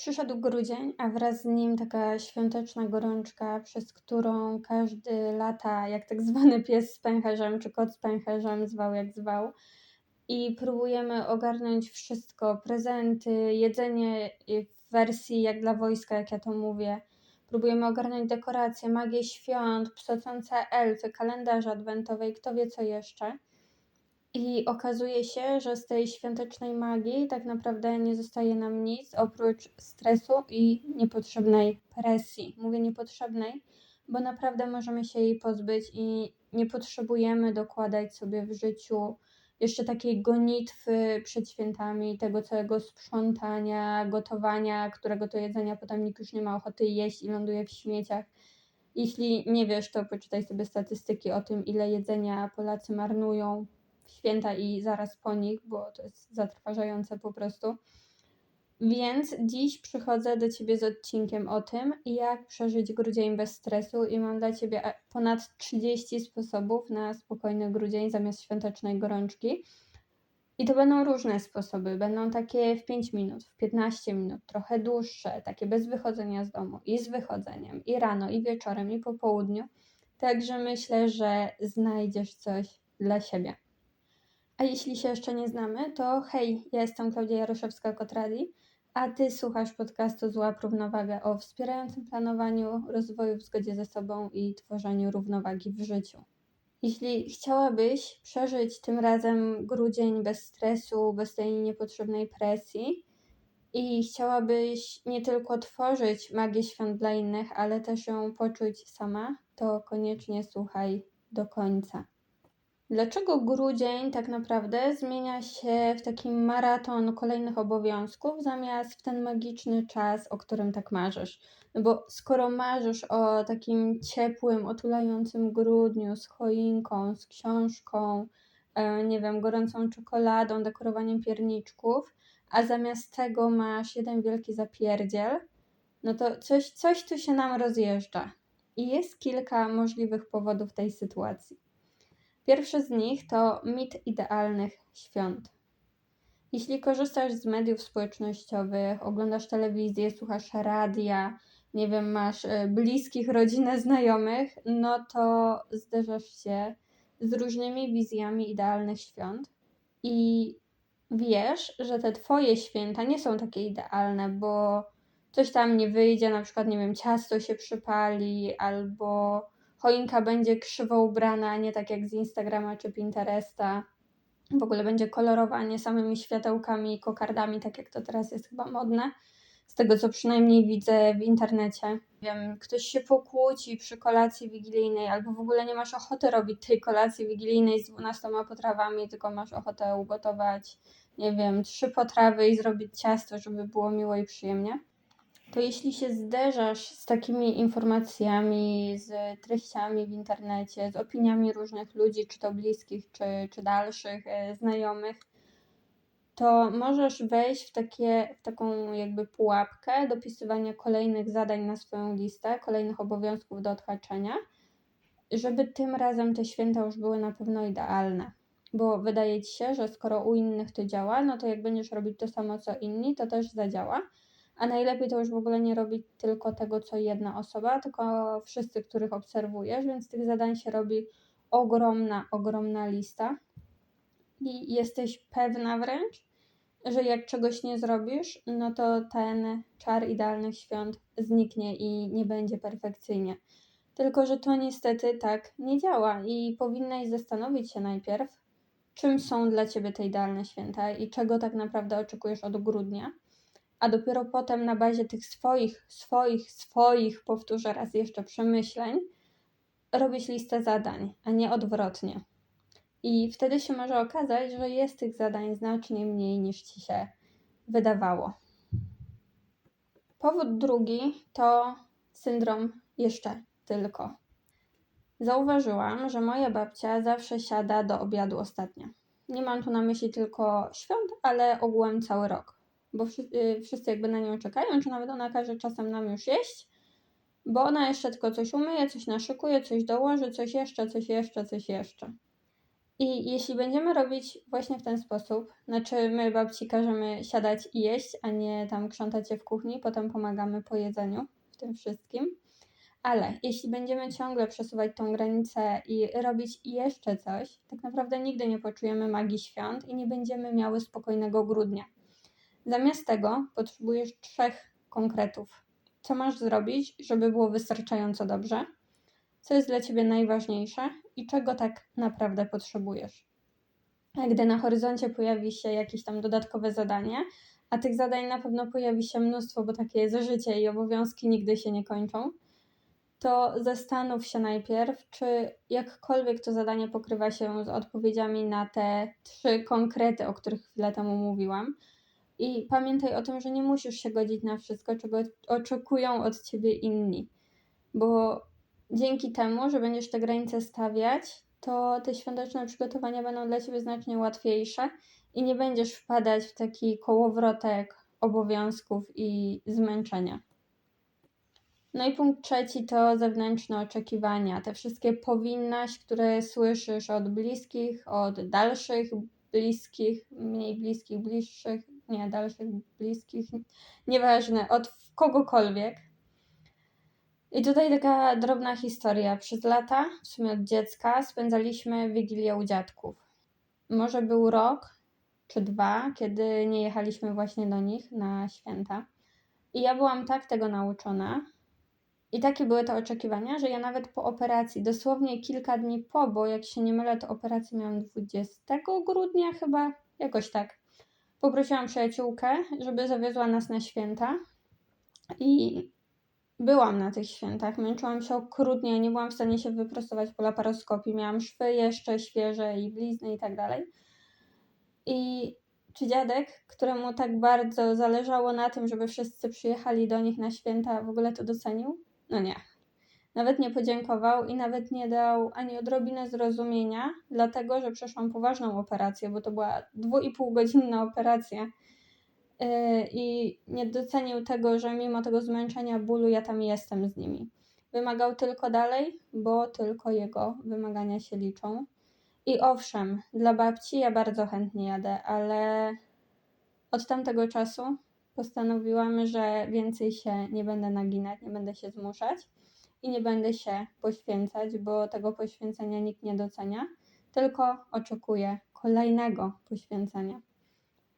Przyszedł grudzień, a wraz z nim taka świąteczna gorączka, przez którą każdy lata jak tak zwany pies z pęcherzem, czy kot z pęcherzem, zwał jak zwał. I próbujemy ogarnąć wszystko, prezenty, jedzenie w wersji jak dla wojska, jak ja to mówię. Próbujemy ogarnąć dekoracje, magię świąt, psocące elfy, kalendarze adwentowe i kto wie co jeszcze. I okazuje się, że z tej świątecznej magii tak naprawdę nie zostaje nam nic oprócz stresu i niepotrzebnej presji. Mówię niepotrzebnej, bo naprawdę możemy się jej pozbyć i nie potrzebujemy dokładać sobie w życiu jeszcze takiej gonitwy przed świętami, tego całego sprzątania, gotowania, którego to jedzenia potem nikt już nie ma ochoty jeść i ląduje w śmieciach. Jeśli nie wiesz, to poczytaj sobie statystyki o tym, ile jedzenia Polacy marnują święta i zaraz po nich, bo to jest zatrważające po prostu. Więc dziś przychodzę do Ciebie z odcinkiem o tym, jak przeżyć grudzień bez stresu i mam dla Ciebie e, ponad 30 sposobów na spokojny grudzień zamiast świątecznej gorączki. I to będą różne sposoby. Będą takie w 5 minut, w 15 minut, trochę dłuższe, takie bez wychodzenia z domu i z wychodzeniem, i rano, i wieczorem, i po południu. Także myślę, że znajdziesz coś dla siebie. A jeśli się jeszcze nie znamy, to hej, ja jestem Klaudia Jaroszewska-Kotradi, a Ty słuchasz podcastu Złap Równowagę o wspierającym planowaniu, rozwoju w zgodzie ze sobą i tworzeniu równowagi w życiu. Jeśli chciałabyś przeżyć tym razem grudzień bez stresu, bez tej niepotrzebnej presji i chciałabyś nie tylko tworzyć magię świąt dla innych, ale też ją poczuć sama, to koniecznie słuchaj do końca. Dlaczego grudzień tak naprawdę zmienia się w taki maraton kolejnych obowiązków, zamiast w ten magiczny czas, o którym tak marzysz? No bo skoro marzysz o takim ciepłym, otulającym grudniu z choinką, z książką, e, nie wiem, gorącą czekoladą, dekorowaniem pierniczków, a zamiast tego masz jeden wielki zapierdziel, no to coś, coś tu się nam rozjeżdża. I jest kilka możliwych powodów tej sytuacji. Pierwszy z nich to mit idealnych świąt. Jeśli korzystasz z mediów społecznościowych, oglądasz telewizję, słuchasz radia, nie wiem, masz e, bliskich, rodzinę, znajomych, no to zderzasz się z różnymi wizjami idealnych świąt i wiesz, że te twoje święta nie są takie idealne, bo coś tam nie wyjdzie, na przykład, nie wiem, ciasto się przypali albo choinka będzie krzywo ubrana, nie tak jak z Instagrama czy Pinteresta. W ogóle będzie kolorowa, nie samymi światełkami, kokardami, tak jak to teraz jest chyba modne. Z tego, co przynajmniej widzę w internecie. Wiem, ktoś się pokłóci przy kolacji wigilijnej, albo w ogóle nie masz ochoty robić tej kolacji wigilijnej z 12 potrawami, tylko masz ochotę ugotować, nie wiem, trzy potrawy i zrobić ciasto, żeby było miło i przyjemnie to jeśli się zderzasz z takimi informacjami, z treściami w internecie, z opiniami różnych ludzi, czy to bliskich, czy, czy dalszych e, znajomych, to możesz wejść w, takie, w taką jakby pułapkę dopisywania kolejnych zadań na swoją listę, kolejnych obowiązków do odhaczenia, żeby tym razem te święta już były na pewno idealne. Bo wydaje ci się, że skoro u innych to działa, no to jak będziesz robić to samo co inni, to też zadziała. A najlepiej to już w ogóle nie robić tylko tego, co jedna osoba, tylko wszyscy, których obserwujesz, więc tych zadań się robi ogromna, ogromna lista. I jesteś pewna wręcz, że jak czegoś nie zrobisz, no to ten czar idealnych świąt zniknie i nie będzie perfekcyjnie. Tylko, że to niestety tak nie działa i powinnaś zastanowić się najpierw, czym są dla ciebie te idealne święta i czego tak naprawdę oczekujesz od grudnia a dopiero potem na bazie tych swoich, swoich, swoich, powtórzę raz jeszcze, przemyśleń, robić listę zadań, a nie odwrotnie. I wtedy się może okazać, że jest tych zadań znacznie mniej niż ci się wydawało. Powód drugi to syndrom jeszcze tylko. Zauważyłam, że moja babcia zawsze siada do obiadu ostatnia. Nie mam tu na myśli tylko świąt, ale ogółem cały rok bo y, wszyscy jakby na nią czekają, czy nawet ona każe czasem nam już jeść, bo ona jeszcze tylko coś umyje, coś naszykuje, coś dołoży, coś jeszcze, coś jeszcze, coś jeszcze. I jeśli będziemy robić właśnie w ten sposób, znaczy my babci każemy siadać i jeść, a nie tam krzątać się w kuchni, potem pomagamy po jedzeniu w tym wszystkim. Ale jeśli będziemy ciągle przesuwać tą granicę i robić jeszcze coś, tak naprawdę nigdy nie poczujemy magii świąt i nie będziemy miały spokojnego grudnia. Zamiast tego potrzebujesz trzech konkretów. Co masz zrobić, żeby było wystarczająco dobrze? Co jest dla ciebie najważniejsze i czego tak naprawdę potrzebujesz? A gdy na horyzoncie pojawi się jakieś tam dodatkowe zadanie, a tych zadań na pewno pojawi się mnóstwo, bo takie jest życie i obowiązki nigdy się nie kończą, to zastanów się najpierw, czy jakkolwiek to zadanie pokrywa się z odpowiedziami na te trzy konkrety, o których chwilę temu mówiłam. I pamiętaj o tym, że nie musisz się godzić na wszystko, czego oczekują od ciebie inni, bo dzięki temu, że będziesz te granice stawiać, to te świąteczne przygotowania będą dla ciebie znacznie łatwiejsze i nie będziesz wpadać w taki kołowrotek obowiązków i zmęczenia. No i punkt trzeci to zewnętrzne oczekiwania. Te wszystkie powinnaś, które słyszysz od bliskich, od dalszych bliskich, mniej bliskich, bliższych, nie, dalszych bliskich, nieważne, od kogokolwiek. I tutaj taka drobna historia. Przez lata, w sumie od dziecka, spędzaliśmy Wigilię u dziadków. Może był rok czy dwa, kiedy nie jechaliśmy właśnie do nich na święta. I ja byłam tak tego nauczona, i takie były te oczekiwania, że ja nawet po operacji, dosłownie kilka dni po, bo jak się nie mylę, to operację miałam 20 grudnia chyba, jakoś tak. Poprosiłam przyjaciółkę, żeby zawiozła nas na święta i byłam na tych świętach. Męczyłam się okrutnie, nie byłam w stanie się wyprostować po laparoskopii. Miałam szwy jeszcze świeże i blizny i tak dalej. I czy dziadek, któremu tak bardzo zależało na tym, żeby wszyscy przyjechali do nich na święta, w ogóle to docenił? No nie. Nawet nie podziękował i nawet nie dał ani odrobinę zrozumienia, dlatego że przeszłam poważną operację, bo to była dwu i pół godzinna operacja. Yy, I nie docenił tego, że mimo tego zmęczenia, bólu, ja tam jestem z nimi. Wymagał tylko dalej, bo tylko jego wymagania się liczą. I owszem, dla babci ja bardzo chętnie jadę, ale od tamtego czasu postanowiłam, że więcej się nie będę naginać, nie będę się zmuszać i nie będę się poświęcać, bo tego poświęcenia nikt nie docenia, tylko oczekuję kolejnego poświęcenia.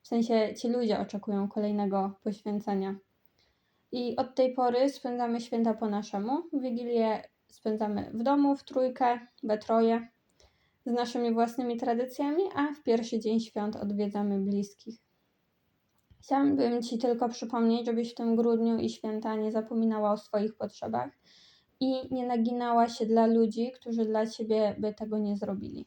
W sensie ci ludzie oczekują kolejnego poświęcenia. I od tej pory spędzamy święta po naszemu. Wigilię spędzamy w domu, w trójkę, we troje, z naszymi własnymi tradycjami, a w pierwszy dzień świąt odwiedzamy bliskich. Chciałabym Ci tylko przypomnieć, żebyś w tym grudniu i święta nie zapominała o swoich potrzebach i nie naginała się dla ludzi, którzy dla Ciebie by tego nie zrobili.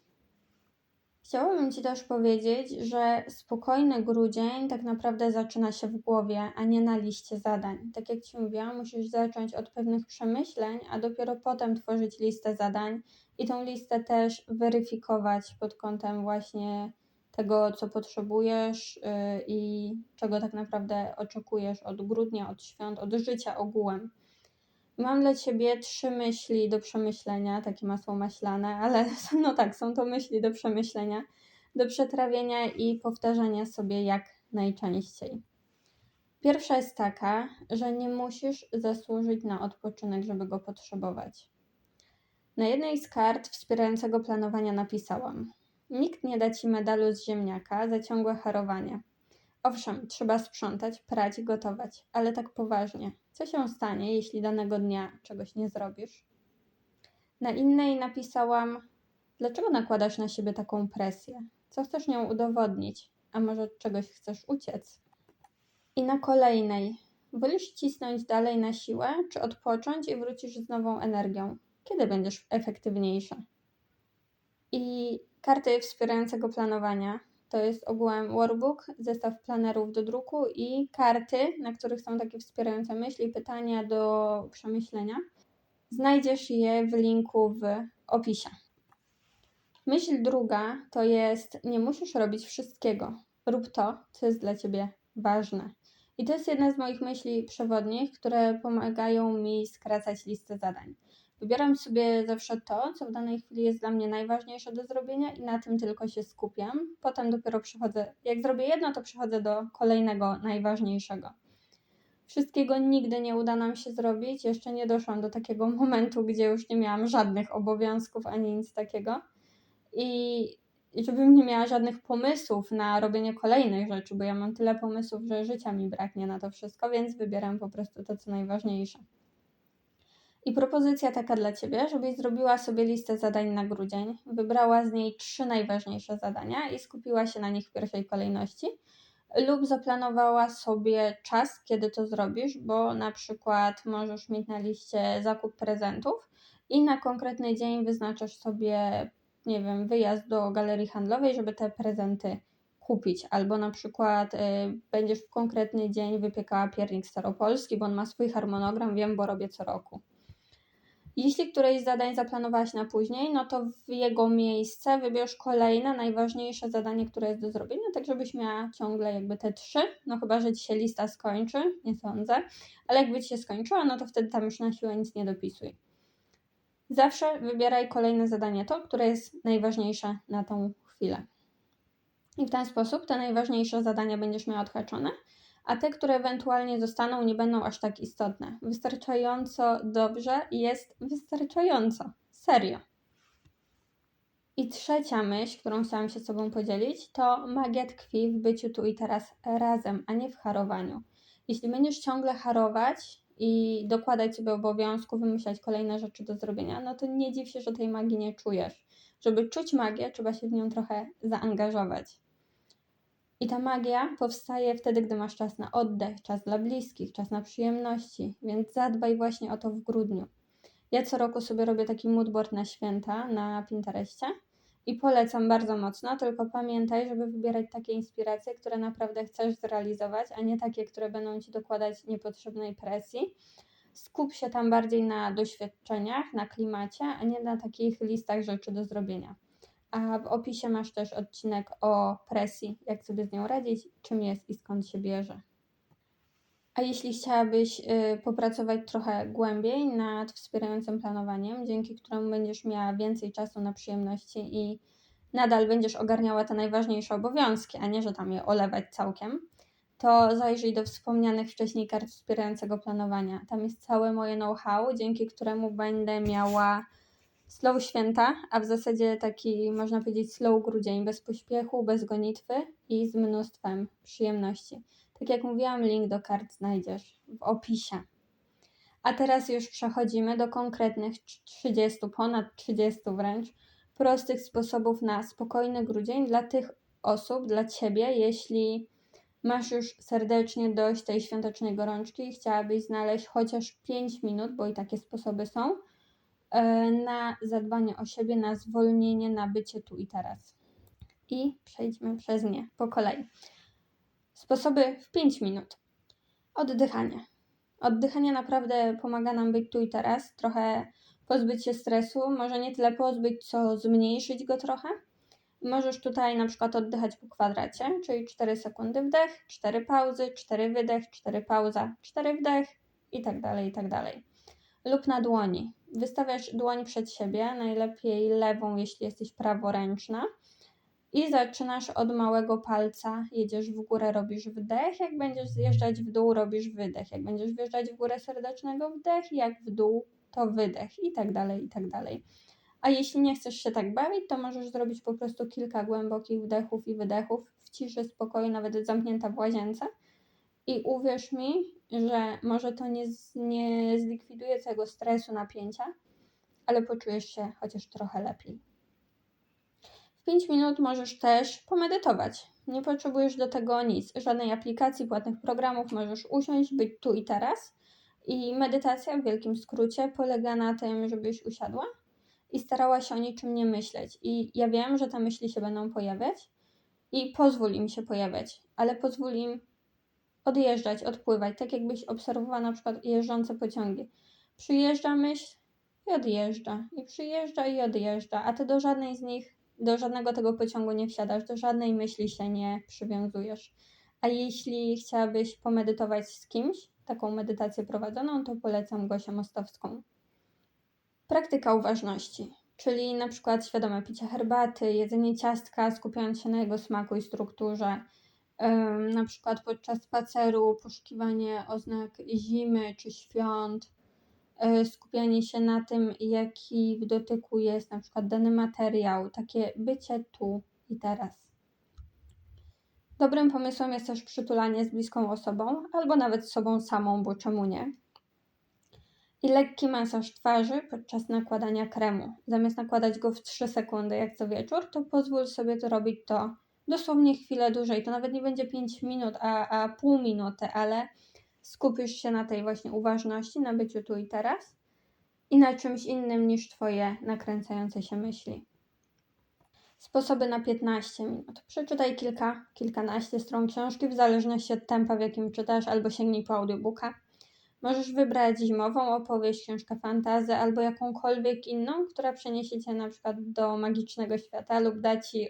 Chciałabym Ci też powiedzieć, że spokojny grudzień tak naprawdę zaczyna się w głowie, a nie na liście zadań. Tak jak Ci mówiłam, musisz zacząć od pewnych przemyśleń, a dopiero potem tworzyć listę zadań i tą listę też weryfikować pod kątem właśnie tego, co potrzebujesz y, i czego tak naprawdę oczekujesz od grudnia, od świąt, od życia ogółem. Mam dla Ciebie trzy myśli do przemyślenia, takie masło maślane, ale no tak, są to myśli do przemyślenia, do przetrawienia i powtarzania sobie jak najczęściej. Pierwsza jest taka, że nie musisz zasłużyć na odpoczynek, żeby go potrzebować. Na jednej z kart wspierającego planowania napisałam: Nikt nie da ci medalu z ziemniaka za ciągłe harowanie. Owszem, trzeba sprzątać, prać, gotować, ale tak poważnie. Co się stanie, jeśli danego dnia czegoś nie zrobisz? Na innej napisałam: Dlaczego nakładasz na siebie taką presję? Co chcesz nią udowodnić? A może od czegoś chcesz uciec? I na kolejnej: Wolisz cisnąć dalej na siłę, czy odpocząć i wrócisz z nową energią? Kiedy będziesz efektywniejsza? I Karty wspierającego planowania to jest ogółem workbook, zestaw planerów do druku i karty, na których są takie wspierające myśli, pytania do przemyślenia. Znajdziesz je w linku w opisie. Myśl druga to jest: nie musisz robić wszystkiego. Rób to, co jest dla ciebie ważne. I to jest jedna z moich myśli przewodnich, które pomagają mi skracać listę zadań. Wybieram sobie zawsze to, co w danej chwili jest dla mnie najważniejsze do zrobienia i na tym tylko się skupiam. Potem dopiero przechodzę, jak zrobię jedno, to przechodzę do kolejnego najważniejszego. Wszystkiego nigdy nie uda nam się zrobić. Jeszcze nie doszłam do takiego momentu, gdzie już nie miałam żadnych obowiązków ani nic takiego. I żebym nie miała żadnych pomysłów na robienie kolejnych rzeczy, bo ja mam tyle pomysłów, że życia mi braknie na to wszystko, więc wybieram po prostu to, co najważniejsze. I propozycja taka dla Ciebie, żebyś zrobiła sobie listę zadań na grudzień, wybrała z niej trzy najważniejsze zadania i skupiła się na nich w pierwszej kolejności, lub zaplanowała sobie czas, kiedy to zrobisz, bo na przykład możesz mieć na liście zakup prezentów i na konkretny dzień wyznaczasz sobie, nie wiem, wyjazd do galerii handlowej, żeby te prezenty kupić, albo na przykład y, będziesz w konkretny dzień wypiekała piernik staropolski, bo on ma swój harmonogram, wiem, bo robię co roku. Jeśli któreś z zadań zaplanowałaś na później, no to w jego miejsce wybierz kolejne, najważniejsze zadanie, które jest do zrobienia, tak żebyś miała ciągle jakby te trzy, no chyba, że Ci się lista skończy, nie sądzę, ale jakby Ci się skończyła, no to wtedy tam już na siłę nic nie dopisuj. Zawsze wybieraj kolejne zadanie, to, które jest najważniejsze na tą chwilę. I w ten sposób te najważniejsze zadania będziesz miała odhaczone, a te, które ewentualnie zostaną, nie będą aż tak istotne. Wystarczająco dobrze jest wystarczająco. Serio. I trzecia myśl, którą chciałam się z Tobą podzielić, to magia tkwi w byciu tu i teraz razem, a nie w harowaniu. Jeśli będziesz ciągle harować i dokładać sobie obowiązku, wymyślać kolejne rzeczy do zrobienia, no to nie dziw się, że tej magii nie czujesz. Żeby czuć magię, trzeba się w nią trochę zaangażować. I ta magia powstaje wtedy, gdy masz czas na oddech, czas dla bliskich, czas na przyjemności, więc zadbaj właśnie o to w grudniu. Ja co roku sobie robię taki moodboard na święta na Pinterestie i polecam bardzo mocno, tylko pamiętaj, żeby wybierać takie inspiracje, które naprawdę chcesz zrealizować, a nie takie, które będą ci dokładać niepotrzebnej presji. Skup się tam bardziej na doświadczeniach, na klimacie, a nie na takich listach rzeczy do zrobienia a w opisie masz też odcinek o presji, jak sobie z nią radzić, czym jest i skąd się bierze. A jeśli chciałabyś y, popracować trochę głębiej nad wspierającym planowaniem, dzięki któremu będziesz miała więcej czasu na przyjemności i nadal będziesz ogarniała te najważniejsze obowiązki, a nie, że tam je olewać całkiem, to zajrzyj do wspomnianych wcześniej kart wspierającego planowania. Tam jest całe moje know-how, dzięki któremu będę miała slow święta, a w zasadzie taki, można powiedzieć, slow grudzień, bez pośpiechu, bez gonitwy i z mnóstwem przyjemności. Tak jak mówiłam, link do kart znajdziesz w opisie. A teraz już przechodzimy do konkretnych 30, ponad 30 wręcz, prostych sposobów na spokojny grudzień dla tych osób, dla Ciebie, jeśli masz już serdecznie dość tej świątecznej gorączki i chciałabyś znaleźć chociaż 5 minut, bo i takie sposoby są, na zadbanie o siebie, na zwolnienie, na bycie tu i teraz. I przejdźmy przez nie po kolei. Sposoby w 5 minut. Oddychanie. Oddychanie naprawdę pomaga nam być tu i teraz, trochę pozbyć się stresu, może nie tyle pozbyć, co zmniejszyć go trochę. Możesz tutaj na przykład oddychać po kwadracie, czyli 4 sekundy wdech, 4 pauzy, 4 wydech, 4 pauza, 4 wdech i tak dalej, i tak dalej. Lub na dłoni. Wystawiasz dłoń przed siebie, najlepiej lewą, jeśli jesteś praworęczna. I zaczynasz od małego palca, jedziesz w górę, robisz wdech, jak będziesz zjeżdżać w dół, robisz wydech. Jak będziesz wjeżdżać w górę serdecznego wdech, jak w dół, to wydech i tak dalej, i tak dalej. A jeśli nie chcesz się tak bawić, to możesz zrobić po prostu kilka głębokich wdechów i wydechów w ciszy, spokoju, nawet zamknięta w łazience. I uwierz mi, że może to nie, nie zlikwiduje całego stresu, napięcia, ale poczujesz się chociaż trochę lepiej. W 5 minut możesz też pomedytować. Nie potrzebujesz do tego nic, żadnej aplikacji, płatnych programów. Możesz usiąść, być tu i teraz. I medytacja w wielkim skrócie polega na tym, żebyś usiadła i starała się o niczym nie myśleć. I ja wiem, że te myśli się będą pojawiać i pozwól im się pojawiać, ale pozwól im odjeżdżać, odpływać, tak jakbyś obserwowała na przykład jeżdżące pociągi. Przyjeżdża myśl i odjeżdża, i przyjeżdża i odjeżdża, a ty do żadnej z nich, do żadnego tego pociągu nie wsiadasz, do żadnej myśli się nie przywiązujesz. A jeśli chciałabyś pomedytować z kimś, taką medytację prowadzoną, to polecam Gosię Mostowską. Praktyka uważności, czyli na przykład świadome picie herbaty, jedzenie ciastka, skupiając się na jego smaku i strukturze. Na przykład podczas spaceru poszukiwanie oznak zimy czy świąt, y, skupianie się na tym, jaki w dotyku jest na przykład dany materiał, takie bycie tu i teraz. Dobrym pomysłem jest też przytulanie z bliską osobą, albo nawet z sobą samą, bo czemu nie? I lekki masaż twarzy podczas nakładania kremu. Zamiast nakładać go w 3 sekundy, jak co wieczór, to pozwól sobie to robić to dosłownie chwilę dłużej. To nawet nie będzie 5 minut, a, a pół minuty, ale skupisz się na tej właśnie uważności, na byciu tu i teraz i na czymś innym niż Twoje nakręcające się myśli. Sposoby na 15 minut. Przeczytaj kilka, kilkanaście stron książki, w zależności od tempa, w jakim czytasz, albo sięgnij po audiobooka. Możesz wybrać zimową opowieść, książkę fantazy albo jakąkolwiek inną, która przeniesie cię na przykład do magicznego świata lub da ci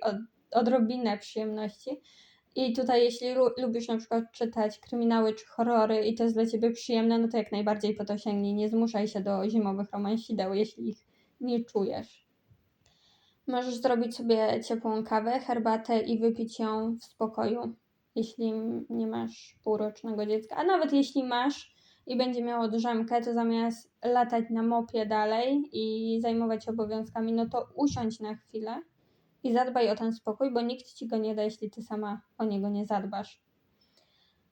odrobinę przyjemności. I tutaj, jeśli lubisz na przykład czytać kryminały czy horrory i to jest dla ciebie przyjemne, no to jak najbardziej po to sięgnij. Nie zmuszaj się do zimowych romansideł, jeśli ich nie czujesz. Możesz zrobić sobie ciepłą kawę, herbatę i wypić ją w spokoju, jeśli nie masz półrocznego dziecka. A nawet jeśli masz i będzie miało drzemkę, to zamiast latać na mopie dalej i zajmować się obowiązkami, no to usiądź na chwilę i zadbaj o ten spokój, bo nikt ci go nie da, jeśli ty sama o niego nie zadbasz.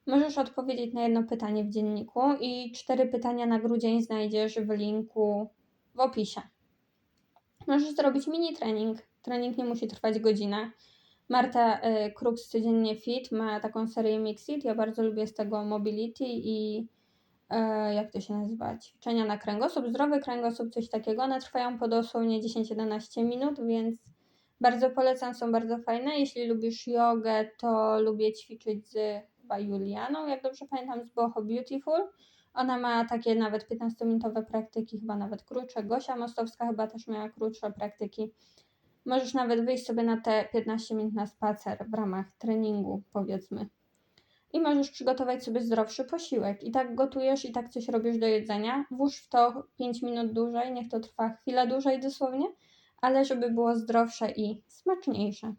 Możesz odpowiedzieć na jedno pytanie w dzienniku i cztery pytania na grudzień znajdziesz w linku w opisie. Możesz zrobić mini trening. Trening nie musi trwać godzinę. Marta y, Kruk Codziennie Fit ma taką serię Mixit. Ja bardzo lubię z tego Mobility i y, jak to się nazywa? Ćwiczenia na kręgosłup, zdrowy kręgosłup, coś takiego. One trwają po dosłownie 10-11 minut, więc bardzo polecam, są bardzo fajne. Jeśli lubisz jogę, to lubię ćwiczyć z chyba Julianą, jak dobrze pamiętam, z Boho Beautiful. Ona ma takie nawet 15-minutowe praktyki, chyba nawet krótsze. Gosia Mostowska chyba też miała krótsze praktyki. Możesz nawet wyjść sobie na te 15 minut na spacer w ramach treningu, powiedzmy. I możesz przygotować sobie zdrowszy posiłek. I tak gotujesz, i tak coś robisz do jedzenia. Włóż w to 5 minut dłużej, niech to trwa chwilę dłużej dosłownie, ale żeby było zdrowsze i smaczniejsze.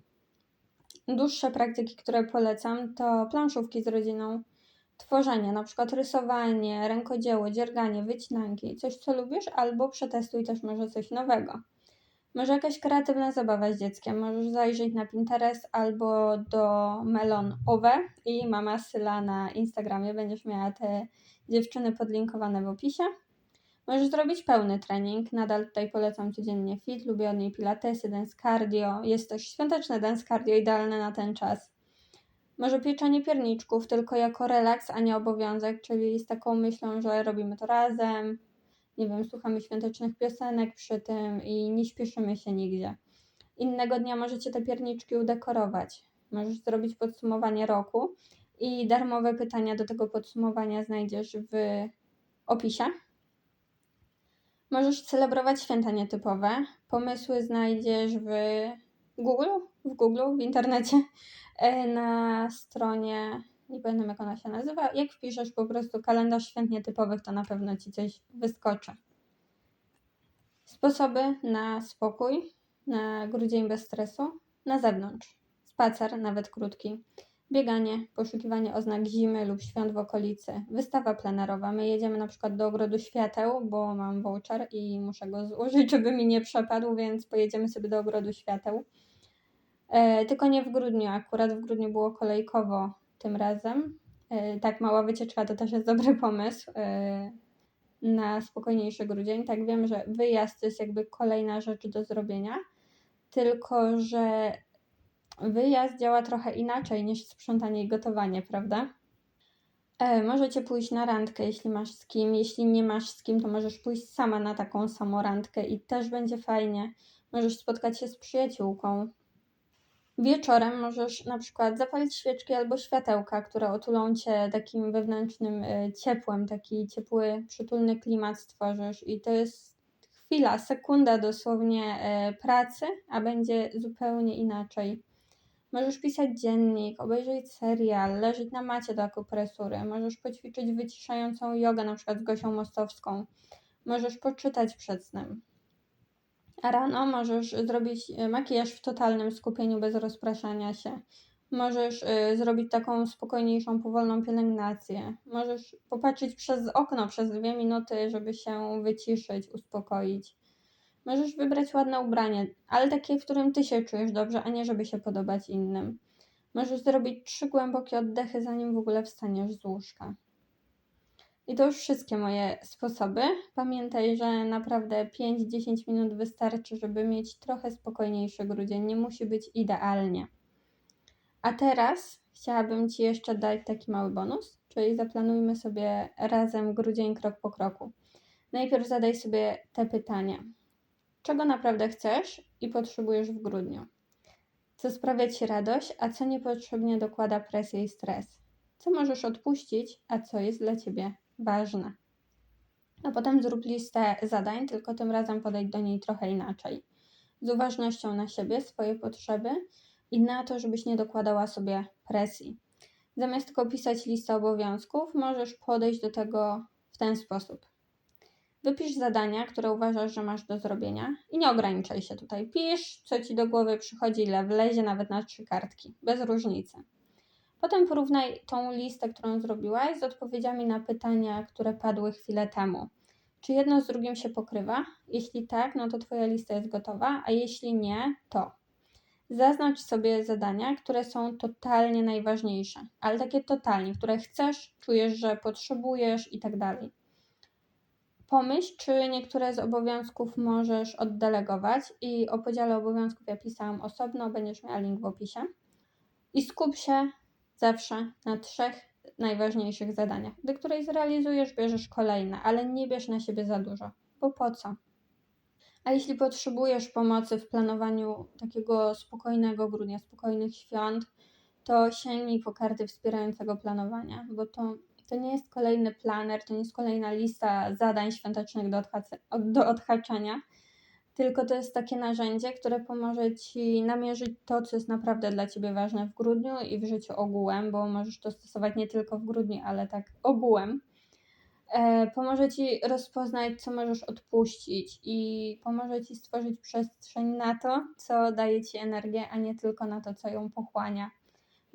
Dłuższe praktyki, które polecam, to planszówki z rodziną tworzenie, na przykład rysowanie, rękodzieło, dzierganie, wycinanki, coś co lubisz, albo przetestuj też może coś nowego. Może jakaś kreatywna zabawa z dzieckiem. Możesz zajrzeć na Pinterest albo do Melon Owe i mama Syla na Instagramie. Będziesz miała te dziewczyny podlinkowane w opisie. Możesz zrobić pełny trening. Nadal tutaj polecam codziennie fit. Lubię od niej pilatesy, dance cardio. Jest też świąteczne dance cardio, idealne na ten czas. Może pieczenie pierniczków tylko jako relaks, a nie obowiązek, czyli z taką myślą, że robimy to razem, nie wiem, słuchamy świątecznych piosenek przy tym i nie śpieszymy się nigdzie. Innego dnia możecie te pierniczki udekorować. Możesz zrobić podsumowanie roku i darmowe pytania do tego podsumowania znajdziesz w opisie. Możesz celebrować święta nietypowe. Pomysły znajdziesz w Google, w Google, w internecie, e, na stronie, nie pamiętam jak ona się nazywa. Jak wpiszesz po prostu kalendarz świąt nietypowych, to na pewno ci coś wyskoczy. Sposoby na spokój, na grudzień bez stresu, na zewnątrz. Spacer, nawet krótki. Bieganie, poszukiwanie oznak zimy lub świąt w okolicy, wystawa plenerowa. My jedziemy na przykład do ogrodu świateł, bo mam voucher i muszę go zużyć, żeby mi nie przepadł, więc pojedziemy sobie do ogrodu świateł. E, tylko nie w grudniu, akurat w grudniu było kolejkowo tym razem. E, tak, mała wycieczka to też jest dobry pomysł e, na spokojniejszy grudzień. Tak, wiem, że wyjazd to jest jakby kolejna rzecz do zrobienia, tylko że wyjazd działa trochę inaczej niż sprzątanie i gotowanie, prawda? E, możecie pójść na randkę, jeśli masz z kim. Jeśli nie masz z kim, to możesz pójść sama na taką samą randkę i też będzie fajnie. Możesz spotkać się z przyjaciółką. Wieczorem możesz na przykład zapalić świeczki albo światełka, które otulą cię takim wewnętrznym y, ciepłem, taki ciepły, przytulny klimat stworzysz i to jest chwila, sekunda dosłownie y, pracy, a będzie zupełnie inaczej. Możesz pisać dziennik, obejrzeć serial, leżeć na macie do akupresury, możesz poćwiczyć wyciszającą jogę, na przykład z Gosią Mostowską, możesz poczytać przed snem. A rano możesz zrobić e, makijaż w totalnym skupieniu, bez rozpraszania się. Możesz y, zrobić taką spokojniejszą, powolną pielęgnację. Możesz popatrzeć przez okno przez dwie minuty, żeby się wyciszyć, uspokoić. Możesz wybrać ładne ubranie, ale takie, w którym ty się czujesz dobrze, a nie żeby się podobać innym. Możesz zrobić trzy głębokie oddechy, zanim w ogóle wstaniesz z łóżka. I to już wszystkie moje sposoby. Pamiętaj, że naprawdę 5-10 minut wystarczy, żeby mieć trochę spokojniejszy grudzień. Nie musi być idealnie. A teraz chciałabym Ci jeszcze dać taki mały bonus, czyli zaplanujmy sobie razem grudzień krok po kroku. Najpierw zadaj sobie te pytania. Czego naprawdę chcesz i potrzebujesz w grudniu? Co sprawia Ci radość, a co niepotrzebnie dokłada presję i stres? Co możesz odpuścić, a co jest dla Ciebie ważne? A potem zrób listę zadań, tylko tym razem podejdź do niej trochę inaczej. Z uważnością na siebie, swoje potrzeby i na to, żebyś nie dokładała sobie presji. Zamiast tylko pisać listę obowiązków, możesz podejść do tego w ten sposób. Wypisz zadania, które uważasz, że masz do zrobienia i nie ograniczaj się tutaj. Pisz, co ci do głowy przychodzi, ile wlezie, nawet na trzy kartki, bez różnicy. Potem porównaj tą listę, którą zrobiłaś, z odpowiedziami na pytania, które padły chwilę temu. Czy jedno z drugim się pokrywa? Jeśli tak, no to Twoja lista jest gotowa, a jeśli nie, to Zaznacz sobie zadania, które są totalnie najważniejsze, ale takie totalnie, które chcesz, czujesz, że potrzebujesz i tak dalej. Pomyśl, czy niektóre z obowiązków możesz oddelegować i o podziale obowiązków ja pisałam osobno, będziesz miała link w opisie. I skup się zawsze na trzech najważniejszych zadaniach. Gdy której zrealizujesz, bierzesz kolejne, ale nie bierz na siebie za dużo, bo po co? A jeśli potrzebujesz pomocy w planowaniu takiego spokojnego grudnia, spokojnych świąt, to sięgnij po karty wspierającego planowania, bo to, to nie jest kolejny planer, to nie jest kolejna lista zadań świątecznych do, odhac- do odhaczenia, tylko to jest takie narzędzie, które pomoże Ci namierzyć to, co jest naprawdę dla Ciebie ważne w grudniu i w życiu ogółem, bo możesz to stosować nie tylko w grudniu, ale tak ogółem. E, pomoże Ci rozpoznać, co możesz odpuścić i pomoże Ci stworzyć przestrzeń na to, co daje Ci energię, a nie tylko na to, co ją pochłania.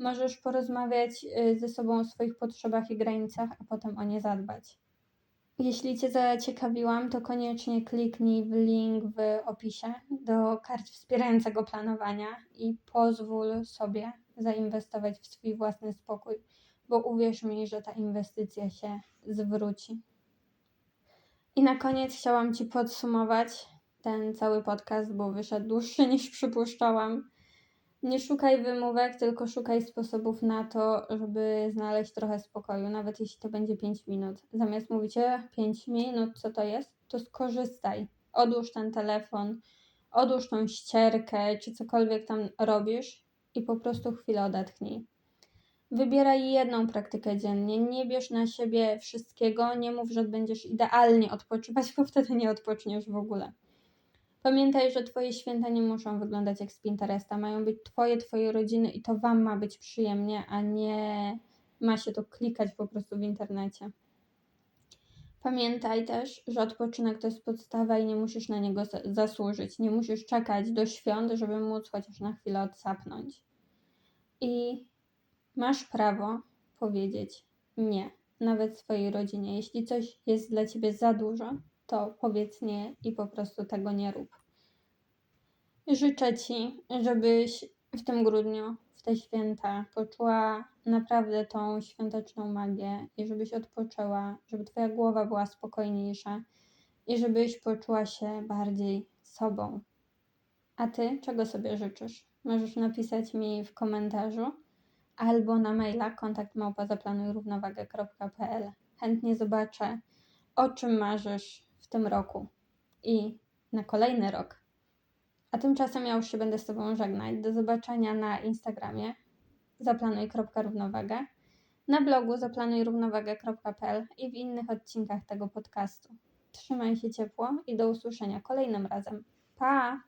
Możesz porozmawiać y, ze sobą o swoich potrzebach i granicach, a potem o nie zadbać. Jeśli Cię zaciekawiłam, to koniecznie kliknij w link w opisie do kart wspierającego planowania i pozwól sobie zainwestować w swój własny spokój bo uwierz mi, że ta inwestycja się zwróci. I na koniec chciałam Ci podsumować ten cały podcast, bo wyszedł dłuższy niż przypuszczałam. Nie szukaj wymówek, tylko szukaj sposobów na to, żeby znaleźć trochę spokoju, nawet jeśli to będzie 5 minut. Zamiast mówić, 5 minut, co to jest, to skorzystaj. Odłóż ten telefon, odłóż tą ścierkę, czy cokolwiek tam robisz i po prostu chwilę odetchnij. Wybieraj jedną praktykę dziennie, nie bierz na siebie wszystkiego, nie mów, że będziesz idealnie odpoczywać, bo wtedy nie odpoczniesz w ogóle. Pamiętaj, że Twoje święta nie muszą wyglądać jak z Pinteresta, mają być Twoje, Twojej rodziny i to Wam ma być przyjemnie, a nie ma się to klikać po prostu w internecie. Pamiętaj też, że odpoczynek to jest podstawa i nie musisz na niego zasłużyć. Nie musisz czekać do świąt, żeby móc chociaż na chwilę odsapnąć. I Masz prawo powiedzieć nie, nawet swojej rodzinie. Jeśli coś jest dla ciebie za dużo, to powiedz nie i po prostu tego nie rób. Życzę ci, żebyś w tym grudniu, w te święta, poczuła naprawdę tą świąteczną magię i żebyś odpoczęła, żeby twoja głowa była spokojniejsza i żebyś poczuła się bardziej sobą. A ty czego sobie życzysz? Możesz napisać mi w komentarzu albo na maila kontakt równowagę.pl. Chętnie zobaczę, o czym marzysz tym roku i na kolejny rok. A tymczasem ja już się będę z Tobą żegnać. Do zobaczenia na Instagramie zaplanuj.równowagę, na blogu zaplanujrównowagę.pl i w innych odcinkach tego podcastu. Trzymaj się ciepło i do usłyszenia kolejnym razem. Pa!